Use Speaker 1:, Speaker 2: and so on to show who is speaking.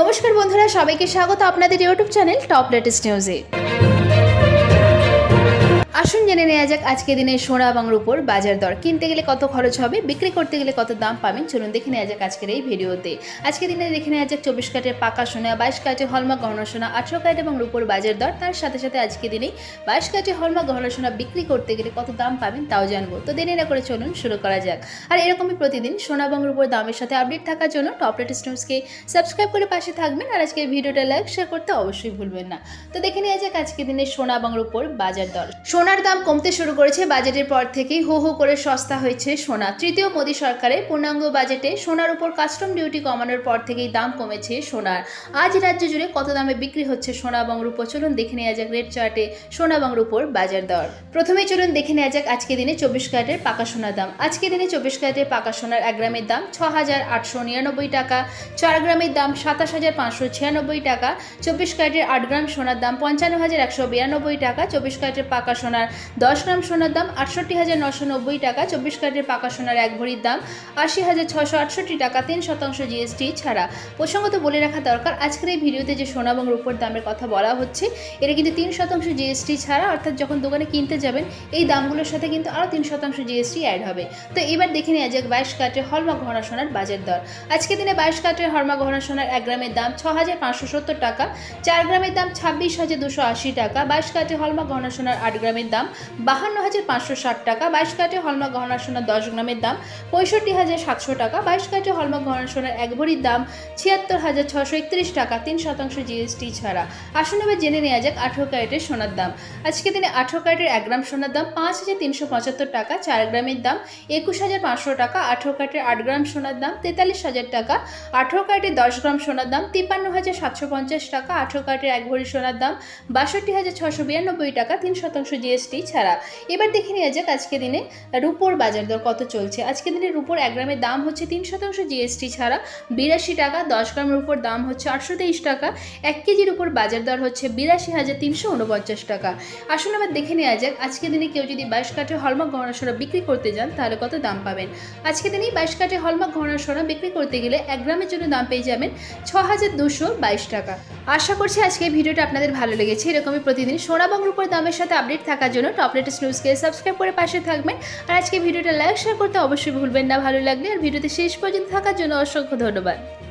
Speaker 1: নমস্কার বন্ধুরা সবাইকে স্বাগত আপনাদের ইউটিউব চ্যানেল টপ লেটেস্ট নিউজে। আসুন জেনে নেওয়া যাক আজকে দিনে সোনা এবং রূপোর বাজার দর। কিনতে গেলে কত খরচ হবে, বিক্রি করতে গেলে কত দাম পাবেন? চলুন দেখে নেওয়া যাক আজকের এই ভিডিওতে। আজকে দিনে দেখে নেওয়া যাক চব্বিশ কাটের পাকা সোনা, বাইশ কাটে হলমা গহনা সোনা, আঠেরো কাট এবং রূপোর বাজার দর। তার সাথে সাথে আজকে দিনেই বাইশ কাটে হলমা গহনা সোনা বিক্রি করতে গেলে কত দাম পাবেন তাও জানব। তো দেরি না করে চলুন শুরু করা যাক। আর এরকমই প্রতিদিন সোনা এবং রূপোর দামের সাথে আপডেট থাকার জন্য টপ লেটেস্ট নিউজকে সাবস্ক্রাইব করে পাশে থাকবেন। আর আজকের ভিডিওটা লাইক, শেয়ার করতে অবশ্যই ভুলবেন না। তো দেখে নেওয়া যাক আজকে দিনে সোনা এবং রূপোর বাজার দর। সোনার দাম কমতে শুরু করেছে বাজেটের পর থেকেই হো হো করে সস্তা হয়েছে সোনা। তৃতীয় মোদী সরকারের পূর্ণাঙ্গ বাজেটে সোনার উপর কাস্টম ডিউটি কমানোর পর থেকেই দাম কমেছে সোনার। আজ রাজ্য জুড়ে কত দামে বিক্রি হচ্ছে সোনা এবং রূপো? চলুন দেখে নেওয়া যাক রেড চার্টে সোনা এবং রূপোর বাজার দর। প্রথমে চলুন দেখে নেওয়া যাক আজকে দিনে চব্বিশ ক্যারেটের পাকা সোনার দাম। আজকে দিনে চব্বিশ ক্যারেটের পাকা সোনার এক গ্রামের দাম ছ হাজার আটশো নিরানব্বই টাকা, চার গ্রামের দাম সাতাশ হাজার পাঁচশো ছিয়ানব্বই টাকা, চব্বিশ ক্যারেটের আট গ্রাম সোনার দাম পঞ্চান্ন হাজার একশো বিরানব্বই টাকা, চব্বিশ ক্যারেটের পাকা সোনার, দশ গ্রাম সোনার দাম আটষট্টি হাজার নশো নব্বই টাকা, চব্বিশ ক্যারেটের পাকা সোনার এক ভরির দাম আশি হাজার ছশো আটষট্টি টাকা, তিন শতাংশ জিএসটি ছাড়া। প্রসঙ্গত বলে রাখা দরকার, আজকের এই ভিডিওতে যে সোনা এবং রূপোর দামের কথা বলা হচ্ছে এটা কিন্তু তিন শতাংশ জিএসটি ছাড়া, অর্থাৎ যখন দোকানে কিনতে যাবেন, এই দামগুলোর সাথে কিন্তু আরও তিন শতাংশ জিএসটি অ্যাড হবে। তো এবার দেখে নেওয়া যাক বাইশ কাটের হলমা গহনা সোনার বাজার দর। আজকে দিনে বাইশ কাটের হলমা গহনা সোনার এক গ্রামের দাম ছ হাজার পাঁচশো সত্তর টাকা, চার গ্রামের দাম ছাব্বিশ হাজার দুশো আশি টাকা, বাইশ কাটের হলমা গহনা সোনার আট গ্রামের দাম বাহান্ন হাজার পাঁচশো ষাট টাকা, বাইশ কাটে হলমা গহনা সোনার দশ গ্রামের দাম পঁয়ষট্টি হাজার সাতশো টাকা, বাইশ কাটে হলমা গহনা সোনার এক ভরির দাম ছিয়াত্তর হাজার ছশো একত্রিশ টাকা, তিন শতাংশ জিএসটি ছাড়া। আসুন এবার জেনে নেওয়া যাক আঠেরো ক্যারেটের সোনার দাম। আজকে দিনে আঠেরো ক্যারেটের এক গ্রাম সোনার দাম পাঁচ হাজার তিনশো পঁচাত্তর টাকা, চার গ্রামের দাম একুশ হাজার পাঁচশো টাকা, আঠেরো ক্যারেটের আট গ্রাম সোনার দাম তেতাল্লিশ হাজার টাকা, আঠেরো ক্যারেটের দশ গ্রাম সোনার দাম তিপ্পান্ন হাজার সাতশো পঞ্চাশ টাকা, আঠেরো ক্যারেটের এক ভরি সোনার দাম বাষট্টি হাজার ছশো বিরানব্বই টাকা, তিন শতাংশ জিএসটি ছাড়া। এবার দেখে নেওয়া যাক আজকে দিনে রুপোর বাজার দর কত চলছে। আজকে দিনে রুপোর এক গ্রামের দাম হচ্ছে তিন শতাংশ জিএসটি ছাড়া। বিরাশি টাকা, দশ গ্রাম রুপোর দাম হচ্ছে আটশো তেইশ টাকা। এক কেজির উপর বাজার দর হচ্ছে বিরাশি হাজার তিনশো উনপঞ্চাশ টাকা। আসুন আবার দেখে নেওয়া যাক আজকে দিনে কেউ যদি বাইশ কাঠে হলমার্ক গহনা সোনা বিক্রি করতে যান, তাহলে কত দাম পাবেন? আজকে দিনেই বাইশ কাঠে হলমার্ক গহনা সোনা বিক্রি করতে গেলে এক গ্রামের জন্য দাম পেয়ে যাবেন ছ হাজার দুশো বাইশ টাকা। আশা করছি আজকে ভিডিওটা আপনাদের ভালো লেগেছে। এরকমই প্রতিদিন সোনা এবং রূপোর দামের সাথে আপডেট থাকার জন্য টপ লেটেস্ট নিউজকে সাবস্ক্রাইব করে পাশে থাকবেন। আর আজকে ভিডিওটা লাইক শেয়ার করতে অবশ্যই ভুলবেন না। ভালো লাগলে আর ভিডিওতে শেষ পর্যন্ত থাকার জন্য অসংখ্য ধন্যবাদ।